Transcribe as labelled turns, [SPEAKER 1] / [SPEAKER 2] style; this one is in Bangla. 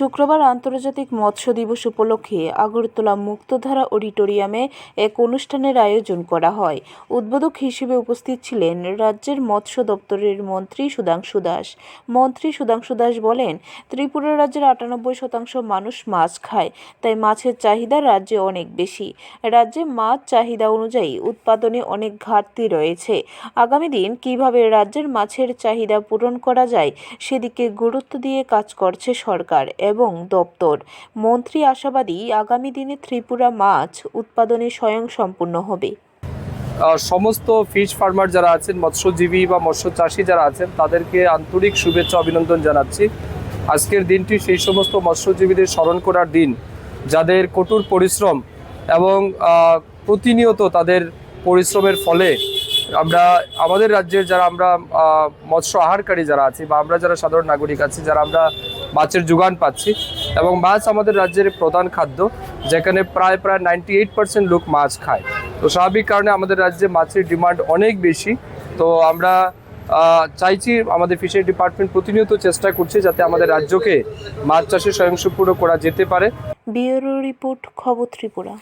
[SPEAKER 1] শুক্রবার আন্তর্জাতিক মৎস্য দিবস উপলক্ষে আগরতলা মুক্তধারা অডিটোরিয়ামে এক অনুষ্ঠানের আয়োজন করা হয়। উদ্বোধক হিসেবে উপস্থিত ছিলেন রাজ্যের মৎস্য দপ্তরের মন্ত্রী সুধাংশু দাস। মন্ত্রী সুধাংশু দাস বলেন, ত্রিপুরা রাজ্যের আটানব্বই শতাংশ মানুষ মাছ খায়, তাই মাছের চাহিদা রাজ্যে অনেক বেশি। রাজ্যে মাছ চাহিদা অনুযায়ী উৎপাদনে অনেক ঘাটতি রয়েছে। আগামী দিন কীভাবে রাজ্যের মাছের চাহিদা পূরণ করা যায়, সেদিকে গুরুত্ব দিয়ে কাজ করছে সরকার। এবং দপ্তর। মন্ত্রী আশাবাদী আগামী দিনে ত্রিপুরা মাছ উৎপাদনে স্বয়ংসম্পূর্ণ হবে।
[SPEAKER 2] সমস্ত ফিশ ফার্মার যারা আছেন, মৎস্যজীবী বা মৎস্য চাষী যারা আছেন, তাদেরকে আন্তরিক শুভেচ্ছা, অভিনন্দন জানাচ্ছি। আজকের দিনটি সেই সমস্ত মৎস্যজীবীদের স্মরণ করার দিন, যাদের কঠোর পরিশ্রম এবং প্রতিনিয়ত তাদের পরিশ্রমের ফলে আমরা, আমাদের রাজ্যের যারা আমরা মৎস্য আহারকারী যারা আছি বা আমরা যারা সাধারণ নাগরিক আছি, যারা আমরা মাছের যোগান পাচ্ছি এবং মাছ আমাদের রাজ্যের প্রধান খাদ্য, যেখানে প্রায় প্রায় নাইনটি এইট পার্সেন্ট লোক মাছ খায়। তো স্বাভাবিক কারণে আমাদের রাজ্যে মাছের ডিমান্ড অনেক বেশি। তো আমরা চাইছি আমাদের ফিশারি ডিপার্টমেন্ট প্রতিনিয়ত চেষ্টা করছে যাতে আমাদের রাজ্যকে মাছ চাষে স্বয়ংসম্পূর্ণ করা যেতে পারে।
[SPEAKER 1] ব্যুরো রিপোর্ট, খবর ত্রিপুরা।